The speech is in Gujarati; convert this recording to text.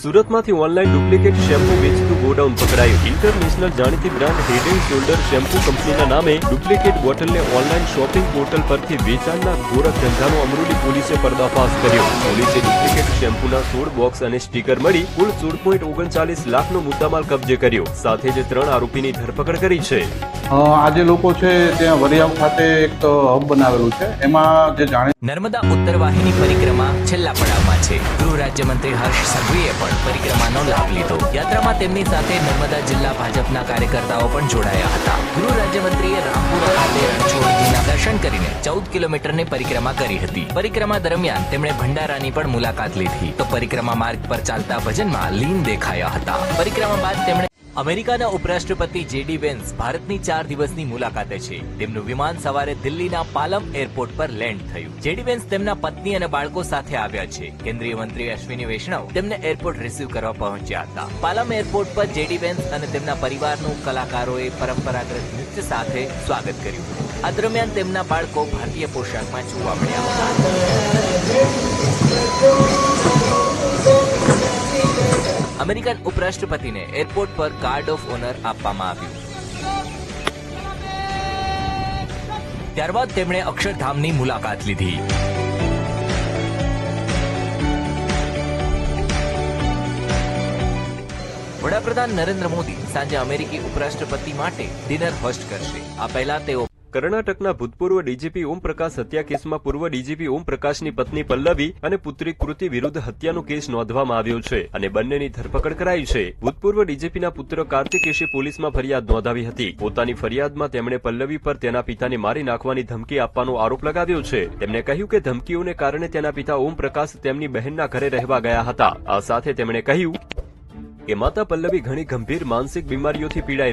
સુરતમાંથી ઓનલાઈન ડુપ્લિકેટ શેમ્પુ વેચતું ગોડાઉન પકડાયું. ઇન્ટરનેશનલ જાણીતી brand Head and Shoulder shampoo કંપનીના નામે ડુપ્લિકેટ બોટલને ઓનલાઈન શોપિંગ પોર્ટલ પરથી વેચાણના ગોરખ ધંધાનો અમરોલી પોલીસે પર્દાફાશ કર્યો. પોલીસે ડુપ્લિકેટ શેમ્પુના સોળ બોક્સ અને સ્ટીકર મળી કુલ સોળ પોઈન્ટ ઓગણચાલીસ લાખનો મુદ્દામાલ કબજે કર્યો. સાથે જ ત્રણ આરોપીની ધરપકડ કરી છે. આજે લોકો છે ત્યાં વરિયાવ ખાતે એક હબ બનાવેલું છે. એમાં જે જાણે નર્મદા ઉત્તર વાહિની પરિક્રમા છેલ્લા પડાવમાં છે. ગૃહ રાજ્યમંત્રી હર્ષ સંઘવીએ પણ પરિક્રમાનો લાભ લીધો. યાત્રામાં તેમની સાથે નર્મદા જિલ્લા ભાજપના કાર્યકર્તાઓ પણ જોડાયા હતા. ગૃહ રાજ્યમંત્રીએ રામપુરા ખાતે રણછોડજીના દર્શન કરીને ચૌદ કિલોમીટરની પરિક્રમા કરી હતી. પરિક્રમા દરમિયાન તેમણે ભંડારાની પણ મુલાકાત લીધી. તો પરિક્રમા માર્ગ પર ચાલતા ભજનમાં લીન દેખાયા હતા. પરિક્રમા બાદ તેમણે અમેરિકાના ઉપરાષ્ટ્રપતિ જેડી વેન્સ ભારતની ચાર દિવસની મુલાકાતે છે. તેમનું વિમાન સવારે દિલ્હીના પાલમ એરપોર્ટ પર લેન્ડ થયું. જેડી વેન્સ તેમના પત્ની અને બાળકો સાથે આવ્યા છે. કેન્દ્રીય મંત્રી અશ્વિની વૈષ્ણવ તેમને એરપોર્ટ રિસીવ કરવા પહોંચ્યા હતા. પાલમ એરપોર્ટ પર જેડી વેન્સ અને તેમના પરિવારનું કલાકારોએ પરંપરાગત નૃત્ય સાથે સ્વાગત કર્યું. આ દરમિયાન તેમના બાળકો ભારતીય પોશાકમાં જોવા મળ્યા હતા. અમેરિકન ઉપરાષ્ટ્રપતિને એરપોર્ટ પર ગાર્ડ ઓફ ઓનર આપવામાં આવ્યું. ત્યારબાદ તેમણે અક્ષરધામની મુલાકાત લીધી. વડાપ્રધાન નરેન્દ્ર મોદી સાંજે અમેરિકી ઉપરાષ્ટ્રપતિ માટે ડિનર હોસ્ટ કરશે. આ પહેલા તેઓ કર્ણાટકના ભૂતપૂર્વ ડીજીપી ઓમ પ્રકાશ હત્યા કેસમાં પૂર્વ ડીજીપી ઓમ પ્રકાશની પત્ની પલ્લવી અને પુત્રી કૃતિ વિરુદ્ધ હત્યાનો કેસ નોંધવામાં આવ્યો છે અને બંનેની ધરપકડ કરાઈ છે. ભૂતપૂર્વ ડીજીપીના પુત્ર કાર્તિકેશે પોલીસમાં ફરિયાદ નોંધાવી હતી. પોતાની ફરિયાદમાં તેમણે પલ્લવી પર તેના પિતાને મારી નાખવાની ધમકી આપવાનો આરોપ લગાવ્યો છે. તેમણે કહ્યું કે ધમકીઓને કારણે તેના પિતા ઓમ પ્રકાશ તેમની બહેનના ઘરે રહેવા ગયા હતા. આ સાથે તેમણે કહ્યું કે માતા પલ્લવી ઘણી ગંભીર માનસિક બીમારીઓથી પીડાઈ